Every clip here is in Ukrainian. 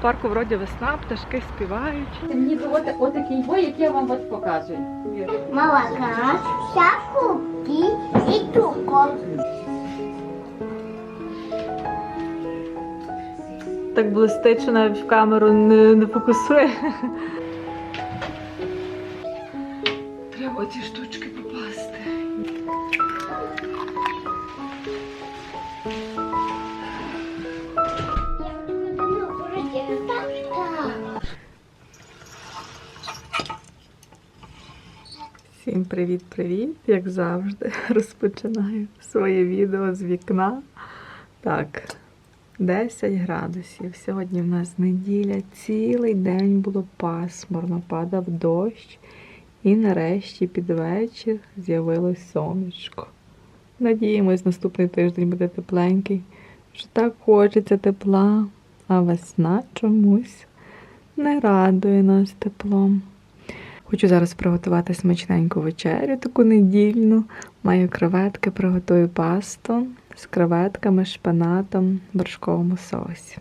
В парку вроді весна, пташки співають. Мені от, отакий бой, який я вам от показую. Молока, закупки и цукор. Так блистить, що навіть в камеру не, не фокусує. Треба ці штучки Всім привіт-привіт! Як завжди, розпочинаю своє відео з вікна. Так, 10 градусів. Сьогодні в нас неділя, цілий день було пасмурно, падав дощ, і нарешті під вечір з'явилось сонечко. Надіємось, наступний тиждень буде тепленький. Що так хочеться тепла, а весна чомусь не радує нас теплом. Хочу зараз приготувати смачненьку вечерю, таку недільну. Маю креветки, приготую пасту з креветками, шпинатом, в вершковому соусі.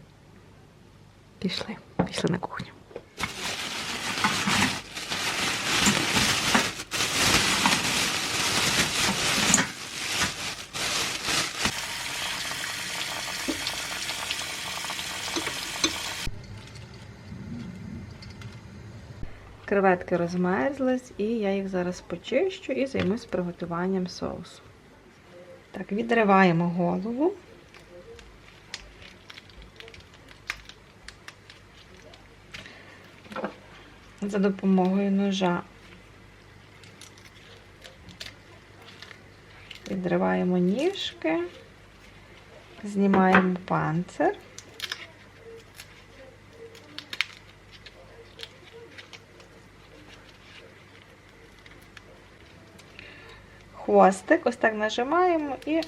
Пішли, пішли на кухню. Креветки розмерзлись, і я їх зараз почищу і займусь приготуванням соусу. Так, відриваємо голову. За допомогою ножа відриваємо ніжки, знімаємо панцир. Хвостик, ось так нажимаємо і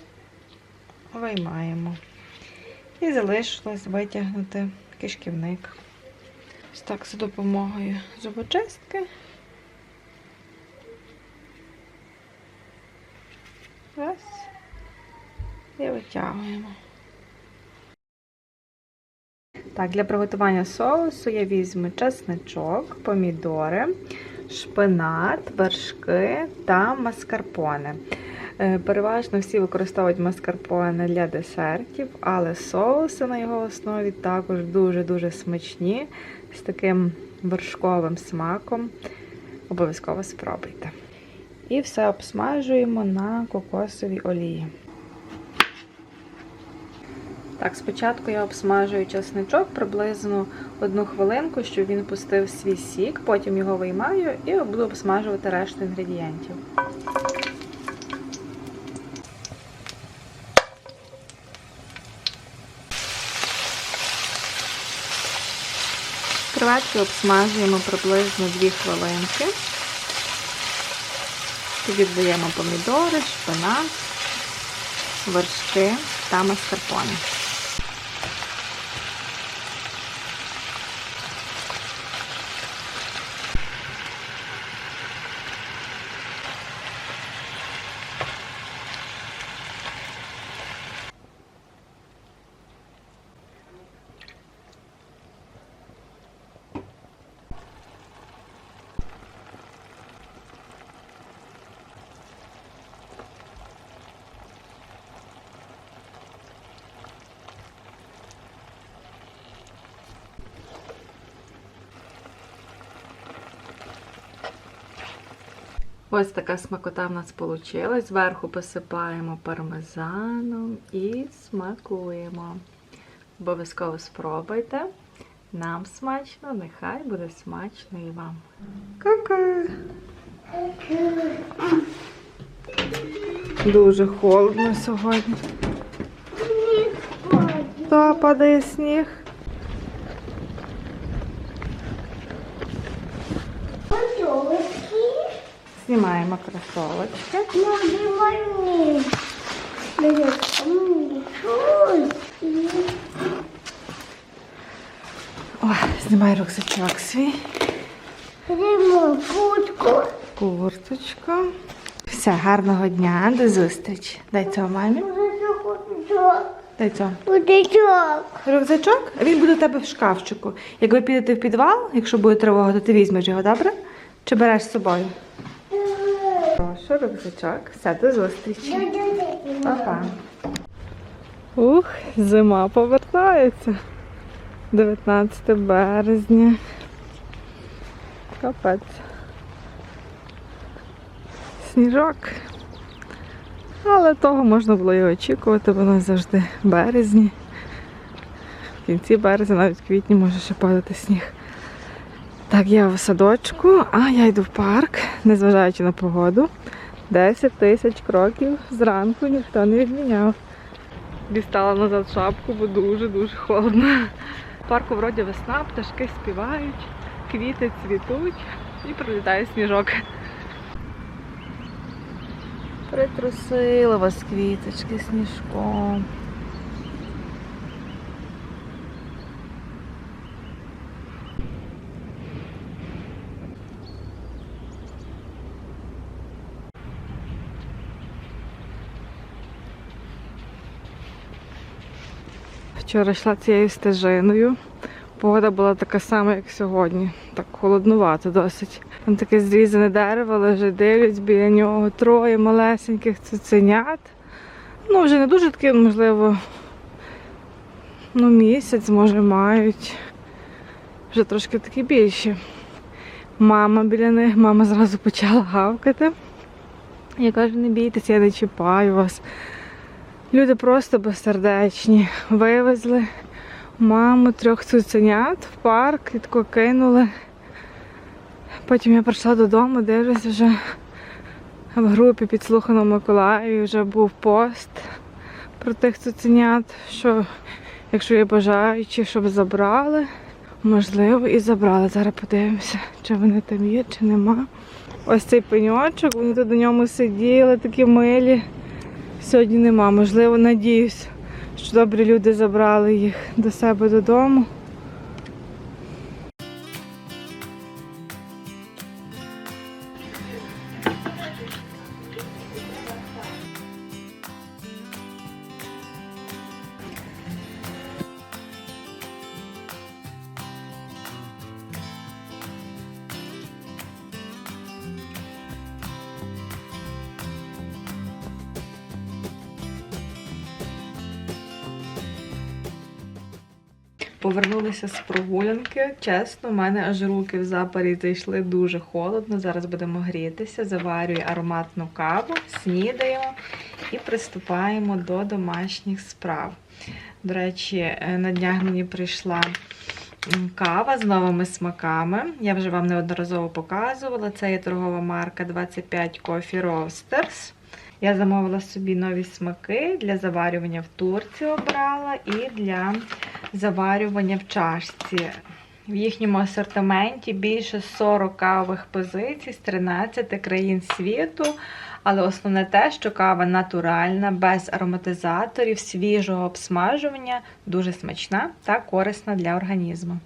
виймаємо. І залишилось витягнути кишківник. Ось так за допомогою зубочистки. Раз. І витягуємо. Так, для приготування соусу я візьму чесничок, помідори, шпинат, вершки та маскарпоне. Е, Переважно всі використовують маскарпоне для десертів, але соуси на його основі також дуже-дуже смачні, з таким вершковим смаком. Обов'язково спробуйте. І все обсмажуємо на кокосовій олії. Так, спочатку я обсмажую чесничок приблизно одну хвилинку, щоб він пустив свій сік, потім його виймаю і буду обсмажувати решту інгредієнтів. Креветки обсмажуємо приблизно 2 хвилинки. Тоді додаємо помідори, шпинат, вершки та маскарпоне. Ось така смакота в нас вийшла. Зверху посипаємо пармезаном і смакуємо. Обов'язково спробуйте. Нам смачно, нехай буде смачно і вам. Ка-ка! Дуже холодно сьогодні. Та падає сніг. Знімаємо кросовочки. Мамі, Ой, знімай рюкзачок свій. Беремо кутку. Курточку. Все, гарного дня, до зустрічі. Дай цього мамі. Дай цього. Будичок. Рюкзачок? Він буде у тебе в шкафчику. Як ви підете в підвал, якщо буде тривога, то ти візьмеш його, добре? Чи береш з собою? Прошу, рюкзачок. Все, до зустрічі. Па-па. Ух, зима повертається. 19 березня. Капець. Сніжок. Але того можна було і очікувати, воно завжди в березні. В кінці березня, навіть в квітні може ще падати сніг. Так, я в садочку, а я йду в парк, незважаючи на погоду. 10 тисяч кроків зранку ніхто не відміняв. Дістала назад шапку, бо дуже-дуже холодно. В парку вроді весна, пташки співають, квіти цвітуть і прилітає сніжок. Притрусила вас квіточки сніжком. Вчора йшла цією стежиною. Погода була така сама, як сьогодні. Так холоднувато досить. Там таке зрізане дерево, лежить, дивлюсь біля нього троє малесеньких цуценят. Ну, вже не дуже такі, можливо, ну, місяць, може, мають. Вже трошки такі більші. Мама біля них, мама зразу почала гавкати. Я кажу, не бійтеся, я не чіпаю вас. Люди просто безсердечні. Вивезли маму трьох цуценят в парк і тако кинули. Потім я прийшла додому, дивлюсь вже в групі підслухано Миколаєві вже був пост про тих цуценят, що якщо є бажаючі, щоб забрали, можливо, і забрали. Зараз подивимося, чи вони там є, чи нема. Ось цей пеньочок, вони тут на ньому сиділи, такі милі. Сьогодні нема. Можливо, надіюсь, що добрі люди забрали їх до себе додому. Прогулянки. Чесно, в мене аж руки в запарі зайшли дуже холодно. Зараз будемо грітися, заварюю ароматну каву, снідаємо і приступаємо до домашніх справ. До речі, е, на днях мені прийшла кава з новими смаками. Я вже вам неодноразово показувала. Це є торгова марка 25 Coffee Roasters. Я замовила собі нові смаки для заварювання в турці обрала і для заварювання в чашці. В їхньому асортименті більше 40 кавових позицій з 13 країн світу. Але основне те, що кава натуральна, без ароматизаторів, свіжого обсмажування, дуже смачна та корисна для організму.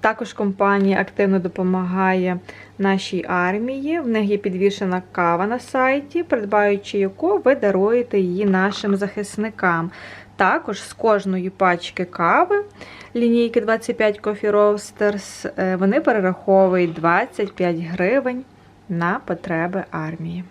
Також компанія активно допомагає нашій армії. В них є підвішена кава на сайті, придбаючи яку ви даруєте її нашим захисникам. Також з кожної пачки кави лінійки 25 Coffee Roasters е, вони перераховують 25 гривень на потреби армії.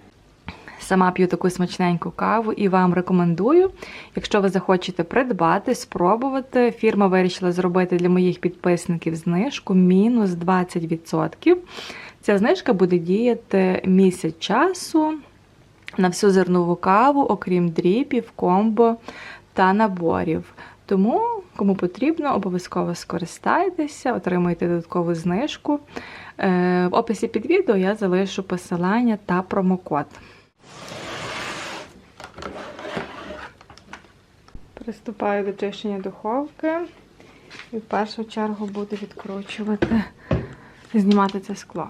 Сама п'ю таку смачненьку каву і вам рекомендую. Якщо ви захочете придбати, спробувати, фірма вирішила зробити для моїх підписників знижку мінус 20%. Ця знижка буде діяти місяць часу на всю зернову каву, окрім дріпів, комбо та наборів. Тому, кому потрібно, обов'язково скористайтеся, отримуйте додаткову знижку. Е, В описі під відео я залишу посилання та промокод. Приступаю до чищення духовки і в першу чергу буду відкручувати, знімати це скло.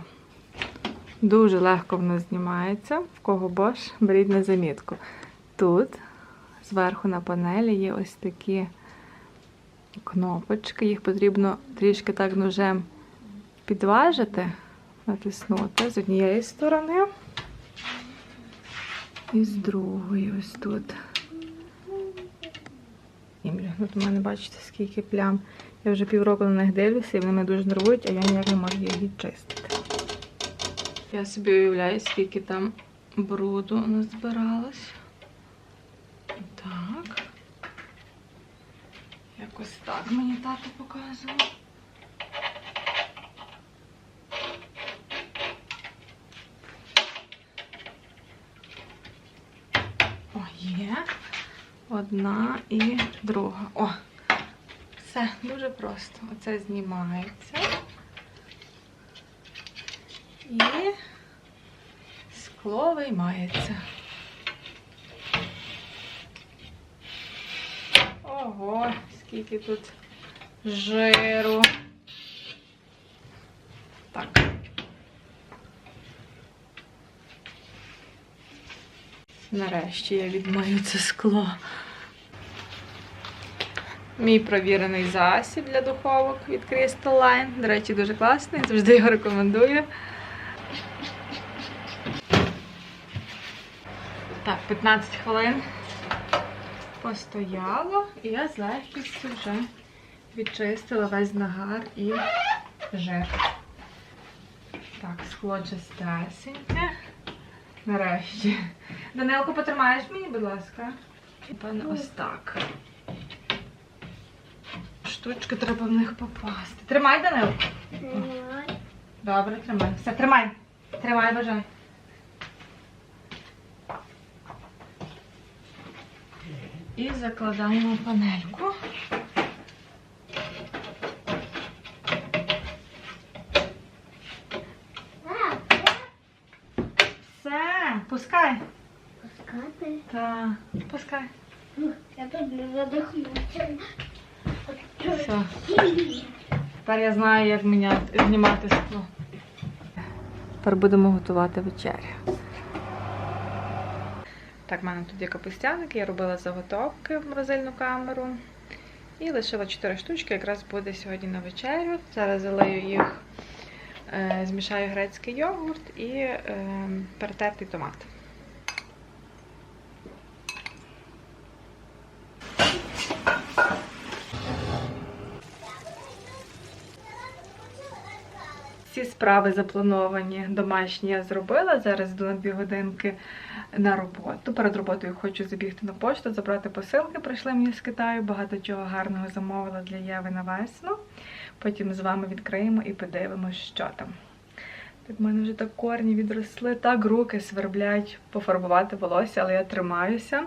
Дуже легко воно знімається, в кого бош, беріть на замітку. Тут зверху на панелі є ось такі кнопочки, їх потрібно трішки так ножем підважити, натиснути з однієї сторони І з другої ось тут. Тут у мене бачите, скільки плям. Я вже півроку на них дивлюся, і вони мене дуже нервують, а я ніяк не можу їх відчистити. Я собі уявляю, скільки там бруду назбиралось. Так. Якось так мені тато показував. О, є. Одна і друга. О, все, дуже просто. Оце знімається. І скло виймається. Ого, скільки тут жиру. Так. Нарешті я відмию це скло. Мій провірений засіб для духовок від Crystal Line. До речі, дуже класний, завжди його рекомендую. Так, 15 хвилин постояло, і я з легкістю вже відчистила весь нагар і жир. Так, скло чистесеньке. Нарешті. Данилко, потримаєш мені, будь ласка. Напевно, ось так. Штучки треба в них попасти. Тримай, Данилко. Добре, тримай. Все, тримай. Тримай, бажай. І закладаємо панельку. Все, пускай. Пускати. Так, пускай. Я тут не задохнуся. Все. Тепер я знаю, як міняти, знімати скло. Тепер будемо готувати вечерю. Так, в мене тут є капустяник, я робила заготовки в морозильну камеру. І лишила 4 штучки, якраз буде сьогодні на вечерю. Зараз залию їх, е, змішаю грецький йогурт і е, перетертий томат. Всі справи заплановані, домашні я зробила. Зараз йду на дві годинки на роботу. Перед роботою хочу забігти на пошту, забрати посилки. Прийшли мені з Китаю. Багато чого гарного замовила для Єви на весну. Потім з вами відкриємо і подивимося, що там. Так в мене вже так корні відросли, так руки сверблять пофарбувати волосся, але я тримаюся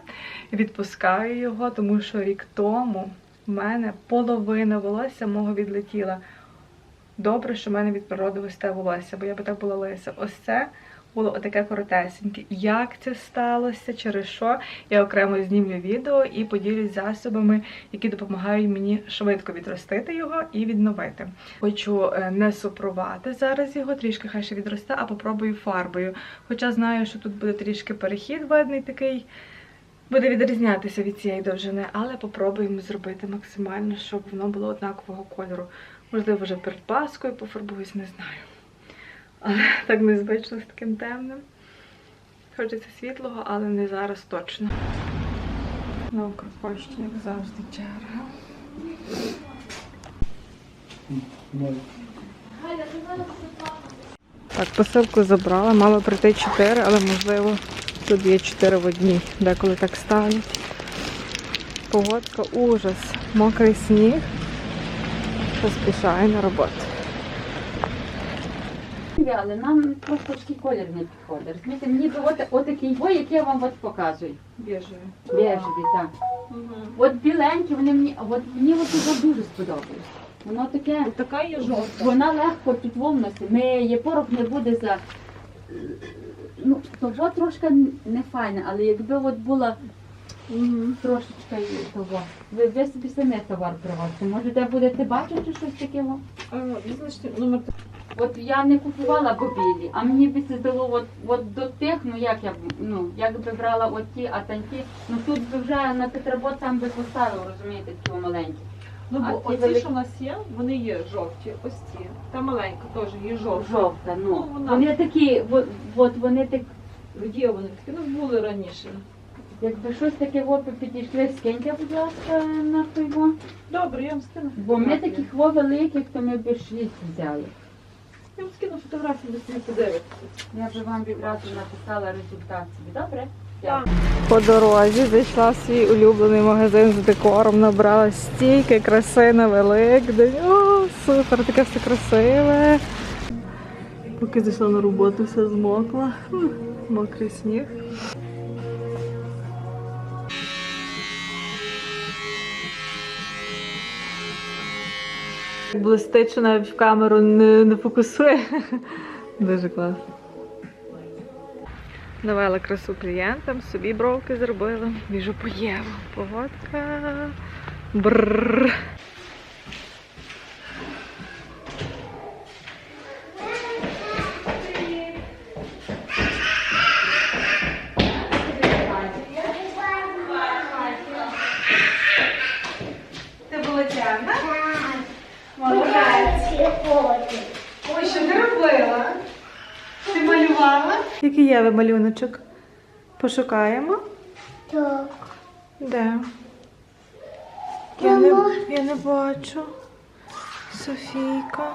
відпускаю його, тому що рік тому в мене половина волосся мого відлетіла. Добре, що в мене від природи густе волосся, бо я би так була лиса. Ось це було отаке коротесеньке. Як це сталося, через що, я окремо знімлю відео і поділюсь засобами, які допомагають мені швидко відростити його і відновити. Хочу е, не супрувати зараз його, трішки хай ще відросте, а попробую фарбою. Хоча знаю, що тут буде трішки перехід видний такий. Буде відрізнятися від цієї довжини, але попробуємо зробити максимально, щоб воно було однакового кольору. Можливо, вже перед Паскою пофарбуюсь, не знаю. Але так незвично з таким темним. Хочеться світлого, але не зараз точно. На Укрпошті, як завжди, черга. Так, посилку забрала, мало прийти 4, але можливо тут є 4 в одній. Деколи так стануть. Погодка ужас. Мокрий сніг. Поспішаю на роботу. Але нам просто такий колір не підходить. Розумієте, мені би от, отакий бой, який я вам от показую. Біжеві. Бежеві, так. От біленькі, вони мені, от мені от його дуже сподобалось. Воно таке, Така є жовта. вона легко тут вовносить. Миє, порох не буде за. Ну, того трошки не файне, але якби от була трошечка і того. Ви, ви собі самі товар привозите. Може, де будете бачити щось таке? во? Визначте номер От я не купувала бобілі, а мені би це здало от, от до тих, ну як я б, ну, як би брала оті, а танті, ну тут би вже на Петработ там би поставив, розумієте, ті маленькі. Ну, бо ці оці, великі? що в нас є, вони є жовті, ось ці. Та маленька теж є жовта. Жовта, ну. Ну, вона- Вони такі, от, от вони так, Є вони такі, ну були раніше. Якби щось таке вопи підійшли, скиньте, будь ласка, на пиво. Добре, я вам скину. Бо ми таких во великих, то ми б шість взяли. Я вам скину фотографію, ви собі подивитися. Я вже вам відразу написала результат собі, добре? По дорозі зайшла в свій улюблений магазин з декором, набрала стільки краси на Великдень. О, супер, таке все красиве. Поки зайшла на роботу, все змокла. Мокрий сніг. Блистить, що навіть в камеру не, не фокусує. Дуже класно. Навела красу клієнтам, собі бровки зробила. Біжу по Єву. Погодка. Бррр. Ти була чемна? Сьогодні. Ой, що ти робила? Ти малювала? Який Єви малюночок? Пошукаємо. Так. Де? Я не, я не бачу. Софійка.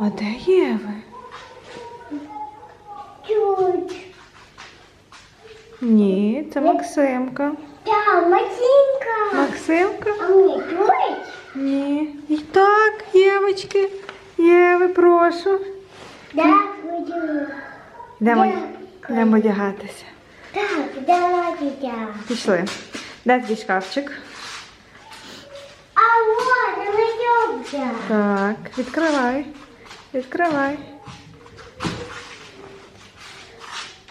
А де Єви? Чуть. Ні, це Максимка. Так, Матінка. Максимка? А мені чуть? Ні. І так, Євочки. Єви, прошу. Так, буду. Йдемо, йдемо одягатися. Так, давайте. Пішли. Де твій шкафчик? А вот, найдемся. Так, відкривай. Відкривай.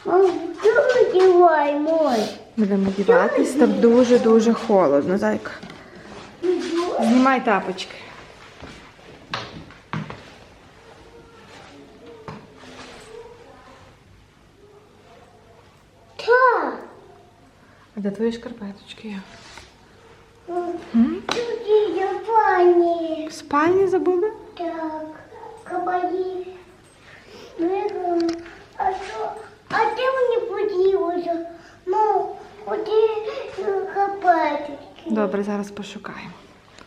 Ой, мой. Будемо одягатись, так дуже-дуже холодно, зайка. Знімай тапочки. Так. А де твої шкарпеточки? є? Тут є пані. В спальні забули? Так, кабані. А що? А де мені поділося? Ну, куди хапати? Добре, зараз пошукаємо.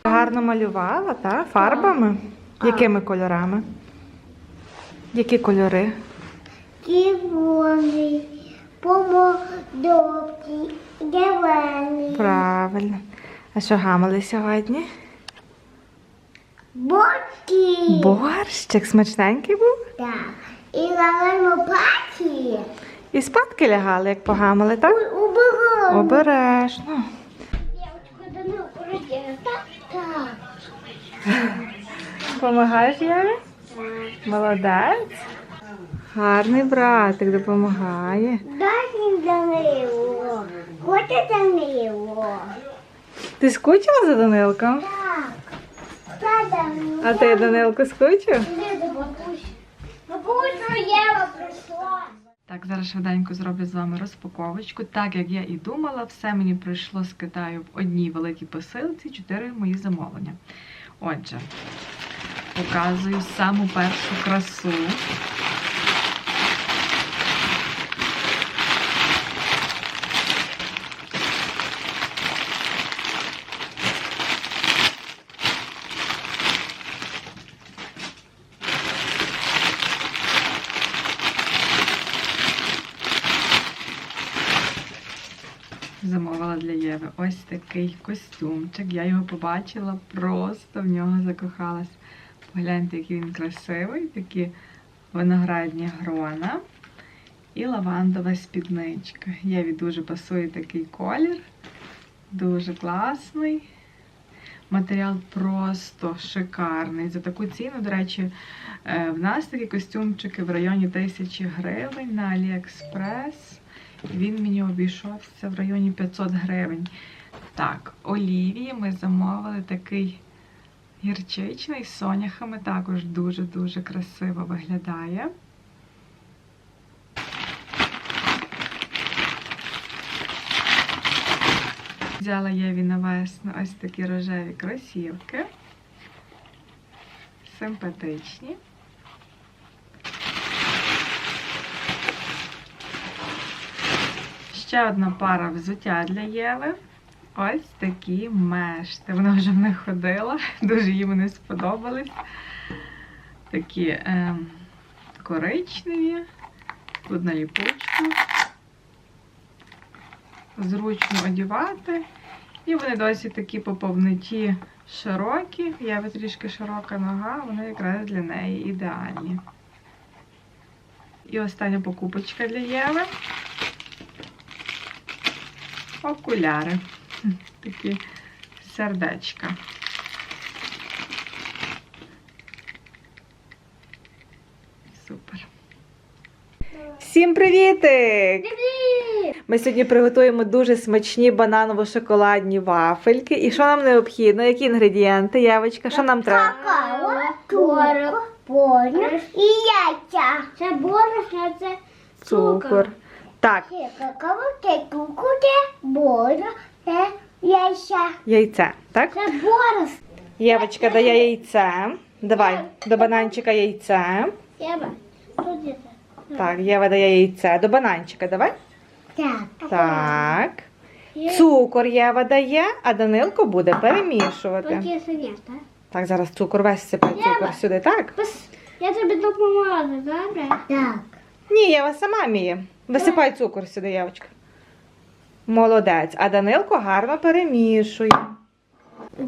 Гарно малювала, так? Фарбами? Якими кольорами? Які кольори? Червоний, помодовки, зелений, Правильно. А що гамали сьогодні? борки. Борщик смачненький був. Так. І лаваємо паті. І спадки лягали, як погамали, так? Обережно. Так, так. Помагаєш Єві? Молодець. Гарний братик допомагає. Дай Данило. Хоче Данило? Ти скучила за Данилком? Так. Та Данило. А ти Данилку скучив? Іди до бабусі. Бабуся Єва прийшла. Так, зараз швиденько зроблю з вами розпаковочку. Так як я і думала, все мені прийшло з Китаю в одній великій посилці, чотири мої замовлення. Отже, показую саму першу красу. Замовила для Єви ось такий костюмчик. Я його побачила, просто в нього закохалась. Погляньте, який він красивий, такі виноградні грона і лавандова спідничка. Єві дуже пасує такий колір, дуже класний. Матеріал просто шикарний. За таку ціну, до речі, е, в нас такі костюмчики в районі 1000 гривень на Аліекспрес. Він мені обійшовся в районі 500 гривень. Так, олівії ми замовили такий гірчичний з соняхами, також дуже-дуже красиво виглядає. Взяла на весну ось такі рожеві кросівки. Симпатичні. Ще одна пара взуття для Єви. Ось такі мешти. Вона вже в них ходила, дуже їй вони сподобались. Такі ем, коричневі, тут на ліпучку. Зручно одягати. І вони досі такі по повноті широкі. Єви трішки широка нога, вони якраз для неї ідеальні. І остання покупочка для Єви. Окуляри. Такі сердечка. Супер. Всім привітик! Ми сьогодні приготуємо дуже смачні бананово-шоколадні вафельки. І що нам необхідно? Які інгредієнти? Євочка, що нам треба? Какао, творог, борошно і яйця. Це борошно, це Цукор. Так, Це какао, це цукор, це борошно, це яйця. яйце, так? Це борошно. Євочка дає яйце. Давай, до бананчика яйце. Єва, тут є це. Так, Єва дає яйце. До бананчика давай. Так. Так. Цукор Єва дає, а Данилко буде Тут перемішувати. є синя, так? Зараз цукор весь сипай цукор сюди, так? Пос- Я тобі допоможу, добре? Так. Ні, Єва сама вміє. Висипай цукор сюди, Євочка. Молодець. А Данилко гарно перемішує.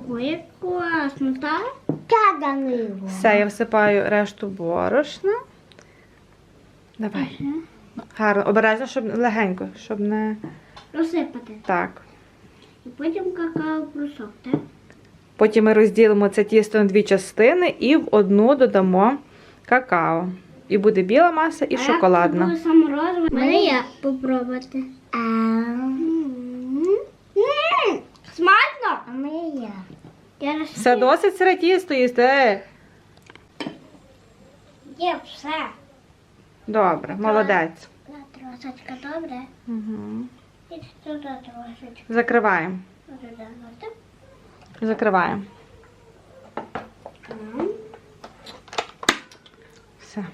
Ой, класно, так? Так, Данило. Все, я всипаю решту борошна. Давай. Гарно, обережно, щоб легенько, щоб не Розсипати. так. І потім какао-брусок, так? Потім ми розділимо це тісто на дві частини і в одну додамо какао. І буде біла маса і шоколадна. Мене я попробувати. Смачно? А я. Я Все досить сире тісто їсти. Е, Є все. Добре, молодець. Трошечка, добре? Угу. І трошечка. Закриваємо. Закриваємо. Все.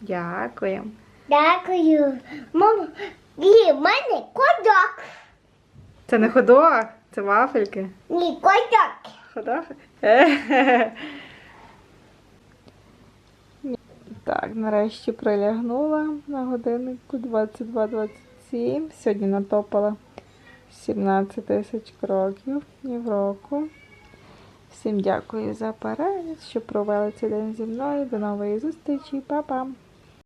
Дякую. Дякую. Мамо, ні, в мене кодок. Це не ходок, це вафельки. Ні, кодок. Ходок? Так, нарешті прилягнула на годиннику 22.27. Сьогодні натопала 17 тисяч кроків півроку. Всім дякую за перегляд, що провели цей день зі мною. До нової зустрічі. Па-па!